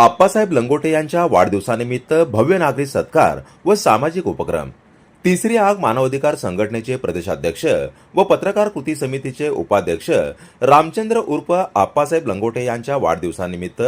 आप्पासाहेब लंगोटे यांच्या वाढदिवसानिमित्त भव्य नागरी सत्कार व सामाजिक उपक्रम. तिसरी आग मानवाधिकार संघटनेचे प्रदेशाध्यक्ष व पत्रकार कृती समितीचे उपाध्यक्ष रामचंद्र उर्फ आप्पासाहेब लंगोटे यांच्या वाढदिवसानिमित्त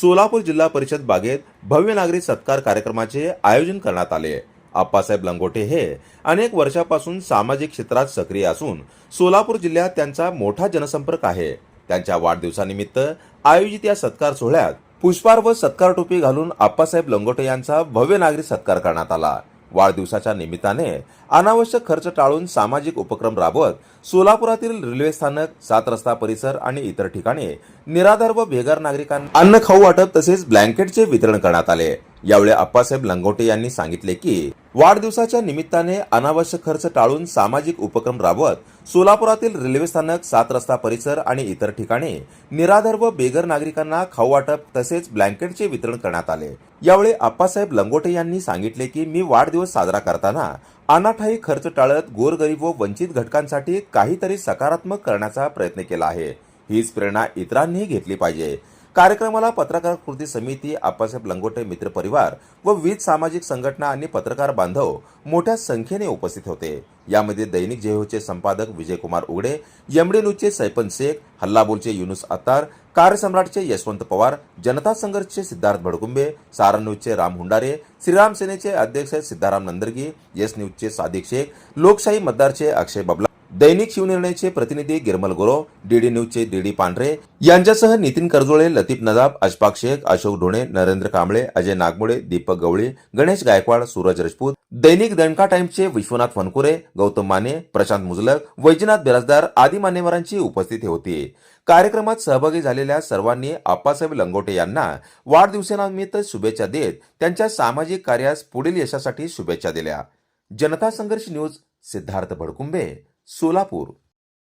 सोलापूर जिल्हा परिषद बागेत भव्य नागरी सत्कार कार्यक्रमाचे आयोजन करण्यात आले. आप्पासाहेब लंगोटे हे अनेक वर्षापासून सामाजिक क्षेत्रात सक्रिय असून सोलापूर जिल्ह्यात त्यांचा मोठा जनसंपर्क आहे. त्यांच्या वाढदिवसानिमित्त आयोजित या सत्कार सोहळ्यात पुष्पार व सत्कार टोपी घालून आप्पासाहेब लंगोटे यांचा भव्य नागरी सत्कार करण्यात आला. वाढदिवसाच्या निमित्ताने अनावश्यक खर्च टाळून सामाजिक उपक्रम राबवत सोलापुरातील रेल्वे स्थानक सात रस्ता परिसर आणि इतर ठिकाणी निराधार व बेघर नागरिकांना अन्न खाऊ वाटप तसेच ब्लँकेटचे वितरण करण्यात आले. यावेळी आप्पासाहेब लंगोटे यांनी सांगितले की वाढदिवसाच्या निमित्ताने अनावश्यक खर्च टाळून सामाजिक उपक्रम राबवत सोलापुरातील रेल्वे स्थानक सात रस्ता परिसर आणि इतर ठिकाणी निराधार व बेघर नागरिकांना खाऊ वाटप तसेच ब्लँकेटचे वितरण करण्यात आले. यावेळी आप्पासाहेब लंगोटे यांनी सांगितले की मी वाढदिवस साजरा करताना अनाठाई खर्च टाळत गोरगरीब व वंचित घटकांसाठी काहीतरी सकारात्मक करण्याचा प्रयत्न केला आहे. हीच प्रेरणा इतरांनीही घेतली पाहिजे. कार्यक्रमाला पत्रकार कृती समिती आप्पासाहेब लंगोटे मित्र परिवार व विविध सामाजिक संघटना आणि पत्रकार बांधव मोठ्या संख्येने उपस्थित होते. यामध्ये दैनिक जेहोचे संपादक विजयकुमार उगडे एमडी न्यूजचे सैपन शेख हल्लाबोलचे युनुस अत्तार कार्यसम्राटचे यशवंत पवार जनता संघर्षचे सिद्धार्थ भडकुंबे सारण न्यूजचे राम हुंडारे श्रीराम सेनेचे अध्यक्ष सिद्धाराम नंदरगी येस न्यूजचे सादिक शेख लोकशाही मतदारचे अक्षय बबला दैनिक शिवनिर्णयचे प्रतिनिधी गिरमल गुरो डीडी न्यूजचे डीडी पांढरे यांच्यासह नितीन करजोळे लतीफ नदाब अशफाक शेख अशोक ढोणे नरेंद्र कांबळे अजय नागमोडे दीपक गवळी गणेश गायकवाड सूरज राजपूत दैनिक दणका टाइम्सचे विश्वनाथ वनकुरे गौतम माने प्रशांत मुजलक वैजनाथ बिराजदार आदी मान्यवरांची उपस्थिती होती. कार्यक्रमात सहभागी झालेल्या सर्वांनी आप्पासाहेब लंगोटे यांना वाढदिवसानिमित्त शुभेच्छा देत त्यांच्या सामाजिक कार्यास पुढील यशासाठी शुभेच्छा दिल्या. जनता संघर्ष न्यूज सिद्धार्थ भडकुंबे सोलापूर.